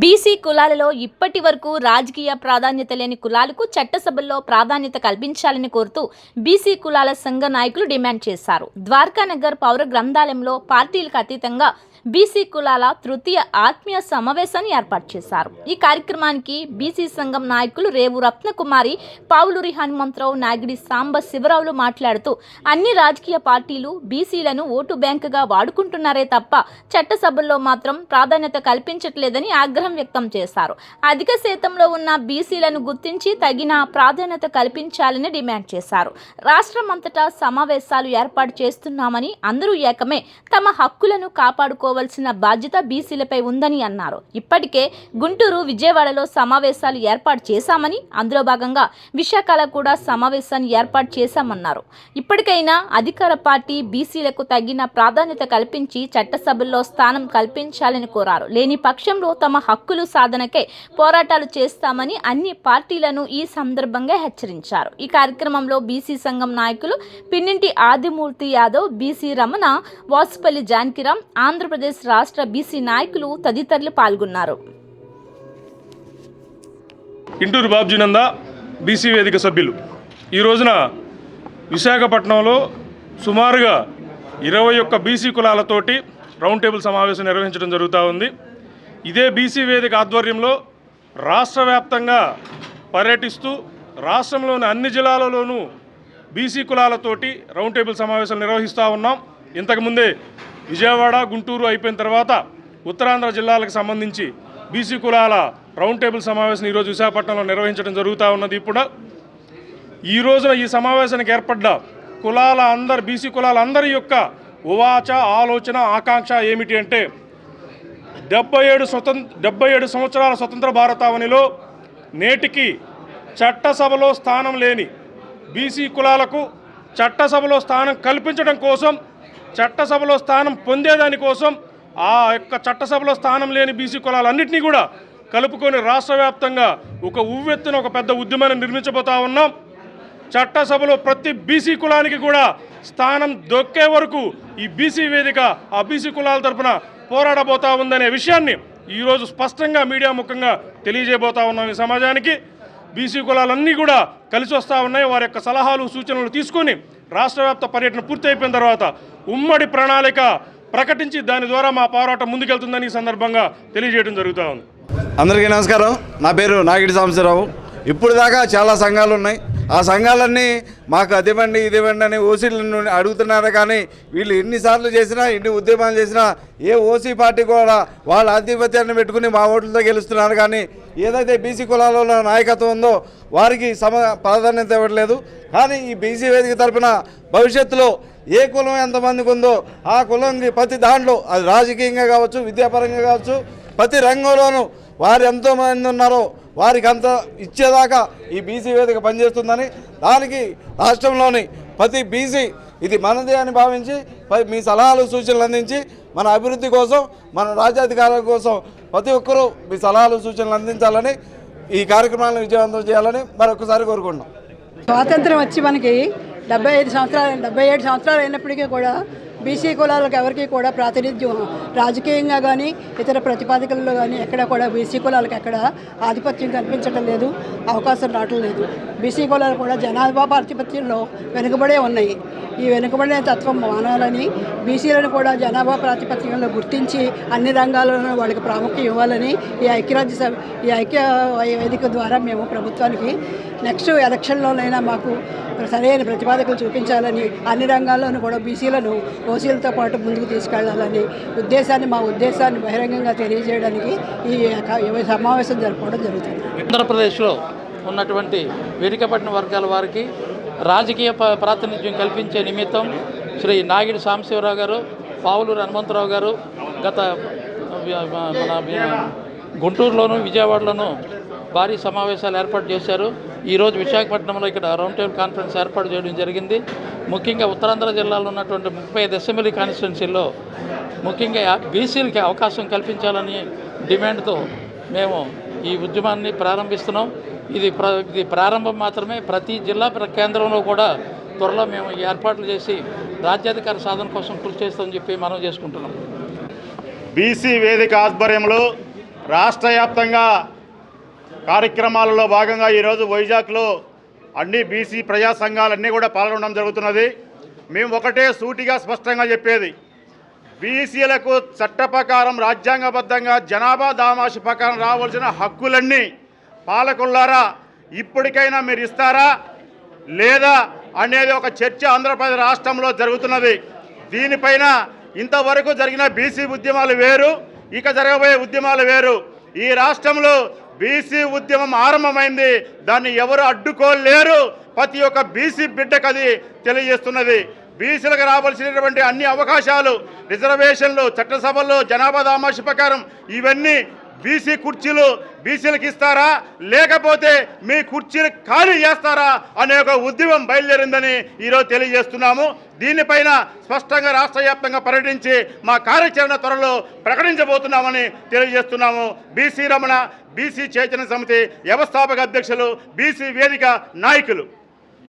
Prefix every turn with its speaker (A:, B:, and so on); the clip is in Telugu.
A: బీసీ కులాలలో ఇప్పటి వరకు రాజకీయ ప్రాధాన్యత లేని కులాలకు చట్టసభల్లో ప్రాధాన్యత కల్పించాలని కోరుతూ బీసీ కులాల సంఘ నాయకులు డిమాండ్ చేశారు. ద్వారకానగర్ పౌర గ్రంథాలయంలో పార్టీలకు అతీతంగా బీసీ కులాల తృతీయ ఆత్మీయ సమావేశాన్ని ఏర్పాటు చేశారు. ఈ కార్యక్రమానికి బీసీ సంఘం నాయకులు రేవు రత్నకుమారి పావులూరి హనుమంతరావు నాగిడి సాంబ శివరావులు మాట్లాడుతూ అన్ని రాజకీయ పార్టీలు బీసీలను ఓటు బ్యాంకుగా వాడుకుంటున్నారే తప్ప చట్టసభల్లో మాత్రం ప్రాధాన్యత కల్పించట్లేదని ఆగ్రహం వ్యక్తం చేశారు. అధిక శాతంలో ఉన్న బీసీలను గుర్తించి తగిన ప్రాధాన్యత కల్పించాలని డిమాండ్ చేశారు. రాష్ట్రమంతటా సమావేశాలు ఏర్పాటు చేస్తున్నామని అందరూ ఏకమే. తమ హక్కులను కాపాడుకో తీసుకోవాల్సిన బాధ్యత బీసీలపై ఉందని అన్నారు. ఇప్పటికే గుంటూరు విజయవాడలో సమావేశాలు ఏర్పాటు చేశామని అందులో భాగంగా విశాఖలో కూడా సమావేశాన్ని ఏర్పాటు చేశామన్నారు. ఇప్పటికైనా అధికార పార్టీ బీసీలకు తగిన ప్రాధాన్యత కల్పించి చట్టసభల్లో స్థానం కల్పించాలని కోరారు. లేని పక్షంలో తమ హక్కులు సాధనకే పోరాటాలు చేస్తామని అన్ని పార్టీలను ఈ సందర్భంగా హెచ్చరించారు. ఈ కార్యక్రమంలో బీసీ సంఘం నాయకులు పిన్నింటి ఆదిమూర్తి యాదవ్ బీసీ రమణ వాసుపల్లి జానకిరామ్ ఆంధ్రప్రదేశ్ రాష్ట్ర బీసీ నాయకులు తదితరులు పాల్గొన్నారు.
B: ఇంటూరు బాబ్జీనంద బీసీ వేదిక సభ్యులు. ఈ రోజున విశాఖపట్నంలో సుమారుగా ఇరవై ఒక్క బీసీ కులాలతోటి రౌండ్ టేబుల్ సమావేశం నిర్వహించడం జరుగుతూ ఉంది. ఇదే బీసీ వేదిక ఆధ్వర్యంలో రాష్ట్ర వ్యాప్తంగా పర్యటిస్తూ రాష్ట్రంలోని అన్ని జిల్లాలలోనూ బీసీ కులాలతోటి రౌండ్ టేబుల్ సమావేశాలు నిర్వహిస్తూ ఉన్నాం. ఇంతకుముందే విజయవాడ గుంటూరు అయిపోయిన తర్వాత ఉత్తరాంధ్ర జిల్లాలకు సంబంధించి బీసీ కులాల రౌండ్ టేబుల్ సమావేశం ఈరోజు విశాఖపట్నంలో నిర్వహించడం జరుగుతూ ఉన్నది. ఇప్పుడు ఈ రోజున ఈ సమావేశానికి ఏర్పడ్డ కులాల అందరి బీసీ కులాల అందరి యొక్క ఉవాచ ఆలోచన ఆకాంక్ష ఏమిటి అంటే డెబ్బై ఏడు స్వతంత్ర డెబ్బై ఏడు సంవత్సరాల స్వతంత్ర భారతావనిలో నేటికి చట్టసభలో స్థానం లేని బీసీ కులాలకు చట్టసభలో స్థానం కల్పించడం కోసం చట్టసభలో స్థానం పొందేదాని కోసం ఆ యొక్క చట్టసభలో స్థానం లేని బీసీ కులాలన్నింటినీ కూడా కలుపుకొని రాష్ట్ర వ్యాప్తంగా ఒక ఉవ్వెత్తున ఒక పెద్ద ఉద్యమాన్ని నిర్మించబోతా ఉన్నాం. చట్టసభలో ప్రతి బీసీ కులానికి కూడా స్థానం దొక్కే వరకు ఈ బీసీ వేదిక ఆ బీసీ కులాల తరపున పోరాడబోతా ఉందనే విషయాన్ని ఈరోజు స్పష్టంగా మీడియా ముఖంగా తెలియజేయబోతా ఉన్నాం ఈ సమాజానికి. బీసీ కులాలన్నీ కూడా కలిసి వస్తూ ఉన్నాయి. వారి యొక్క సలహాలు సూచనలు తీసుకొని రాష్ట్ర వ్యాప్త పర్యటన పూర్తి అయిపోయిన తర్వాత ఉమ్మడి ప్రణాళిక ప్రకటించి దాని ద్వారా మా పోరాటం ముందుకెళ్తుందని ఈ సందర్భంగా తెలియజేయడం జరుగుతూ ఉంది.
C: అందరికీ నమస్కారం. నా పేరు నాగిడి సాంబశివరావు. ఇప్పుడు దాకా చాలా సంఘాలు ఉన్నాయి ఆ సంఘాలన్నీ మాకు అదివ్వండి ఇదివ్వండి అని ఓసీలను అడుగుతున్నారు కానీ వీళ్ళు ఎన్నిసార్లు చేసినా ఎన్ని ఉద్యమాలు చేసినా ఏ ఓసీ పార్టీ కూడా వాళ్ళ ఆధిపత్యాన్ని పెట్టుకుని మా ఓట్లతో గెలుస్తున్నారు కానీ ఏదైతే బీసీ కులాలలో నాయకత్వం ఉందో వారికి సమ ప్రాధాన్యత ఇవ్వట్లేదు. కానీ ఈ బీసీ వేదిక తరఫున భవిష్యత్తులో ఏ కులం ఎంతమందికి ఉందో ఆ కులంకి ప్రతి దాంట్లో అది రాజకీయంగా కావచ్చు విద్యాపరంగా కావచ్చు ప్రతి రంగంలోనూ వారు ఎంతోమంది ఉన్నారో వారికి అంత ఇచ్చేదాకా ఈ బీసీ వేదిక పనిచేస్తుందని దానికి రాష్ట్రంలోని ప్రతి బీసీ ఇది మనదే అని భావించి ప- మీ సలహాలు సూచనలు అందించి మన అభివృద్ధి కోసం మన రాజ్యాధికారుల కోసం ప్రతి ఒక్కరూ మీ సలహాలు సూచనలు అందించాలని ఈ కార్యక్రమాలను విజయవంతం చేయాలని మరొకసారి కోరుకుంటున్నాం.
D: స్వాతంత్రం వచ్చి మనకి డెబ్బై ఐదు సంవత్సరాలు డెబ్బై ఏడు సంవత్సరాలు అయినప్పటికీ కూడా బీసీ కులాలకు ఎవరికి కూడా ప్రాతినిధ్యం రాజకీయంగా కానీ ఇతర ప్రతిపాదికల్లో కానీ ఎక్కడ కూడా బీసీ కులాలకు ఎక్కడ ఆధిపత్యం కనిపించడం లేదు అవకాశం రావటం లేదు. బీసీ కులాలు కూడా జనాభా ప్రాతిపత్యంలో వెనుకబడే ఉన్నాయి. ఈ వెనుకబడిన తత్వం మానవాలని బీసీలను కూడా జనాభా ప్రాతిపత్యంలో గుర్తించి అన్ని రంగాల్లోనూ వాళ్ళకి ప్రాముఖ్యం ఇవ్వాలని ఈ ఐక్యరాజ్య సభ ఈ ఐక్య వేదిక ద్వారా మేము ప్రభుత్వానికి నెక్స్ట్ ఎలక్షన్లోనైనా మాకు సరైన ప్రతిపాదకలు చూపించాలని అన్ని రంగాల్లోనూ కూడా బీసీలను ఓసీలతో పాటు ముందుకు తీసుకెళ్ళాలని ఉద్దేశాన్ని మా ఉద్దేశాన్ని బహిరంగంగా తెలియజేయడానికి ఈ యొక్క సమావేశం జరుపుకోవడం జరుగుతుంది.
E: ఆంధ్రప్రదేశ్లో ఉన్నటువంటి వెనుకబడిన వర్గాల వారికి రాజకీయ ప- ప్రాతినిధ్యం కల్పించే నిమిత్తం శ్రీ నాగిడి సాంబశివరావు గారు పావులూరు హనుమంతరావు గారు గత మన గుంటూరులోను విజయవాడలోను భారీ సమావేశాలు ఏర్పాటు చేశారు. ఈరోజు విశాఖపట్నంలో ఇక్కడ రౌండ్ టేబుల్ కాన్ఫరెన్స్ ఏర్పాటు చేయడం జరిగింది. ముఖ్యంగా ఉత్తరాంధ్ర జిల్లాలో ఉన్నటువంటి ముప్పై ఐదు అసెంబ్లీ కాన్స్టిట్యున్సీల్లో ముఖ్యంగా బీసీలకి అవకాశం కల్పించాలని డిమాండ్తో మేము ఈ ఉద్యమాన్ని ప్రారంభిస్తున్నాం. ఇది ప్ర ఇది ప్రారంభం మాత్రమే. ప్రతి జిల్లా కేంద్రంలో కూడా త్వరలో మేము ఏర్పాట్లు చేసి రాజ్యాధికార సాధన కోసం కృషి చేస్తామని చెప్పి మనం చేసుకుంటున్నాం.
F: బీసీ వేదిక ఆధ్వర్యంలో రాష్ట్ర వ్యాప్తంగా కార్యక్రమాలలో భాగంగా ఈరోజు వైజాగ్లో అన్ని బీసీ ప్రజా సంఘాలన్నీ కూడా పాల్గొనడం జరుగుతున్నది. మేము ఒకటే సూటిగా స్పష్టంగా చెప్పేది. బీసీలకు చట్ట ప్రకారం రాజ్యాంగబద్ధంగా జనాభా దామాషి ప్రకారం రావాల్సిన హక్కులన్నీ పాలకులారా ఇప్పటికైనా మీరు ఇస్తారా? లేదా అనేది ఒక చర్చ ఆంధ్రప్రదేశ్ రాష్ట్రంలో జరుగుతున్నది. దీనిపైన ఇంతవరకు జరిగిన బీసీ ఉద్యమాలు వేరు ఇక జరగబోయే ఉద్యమాలు వేరు. ఈ రాష్ట్రంలో బీసీ ఉద్యమం ఆరంభమైంది. దాన్ని ఎవరు అడ్డుకోలేరు. ప్రతి ఒక్క బీసీ బిడ్డకు అది తెలియజేస్తున్నది. బీసీలకు రావాల్సినటువంటి అన్ని అవకాశాలు రిజర్వేషన్లు చట్టసభల్లో జనాభా దామాషి ప్రకారం ఇవన్నీ బీసీ కుర్చీలు బీసీలకు ఇస్తారా? లేకపోతే మీ కుర్చీలు ఖాళీ చేస్తారా? అనే ఒక ఉద్యమం బయలుదేరిందని ఈరోజు తెలియజేస్తున్నాము. దీనిపైన స్పష్టంగా రాష్ట్ర వ్యాప్తంగా పర్యటించి మా కార్యాచరణ త్వరలో ప్రకటించబోతున్నామని తెలియజేస్తున్నాము. బీసీ రమణ బీసీ చైతన్య సమితి వ్యవస్థాపక అధ్యక్షులు బీసీ వేదిక నాయకులు.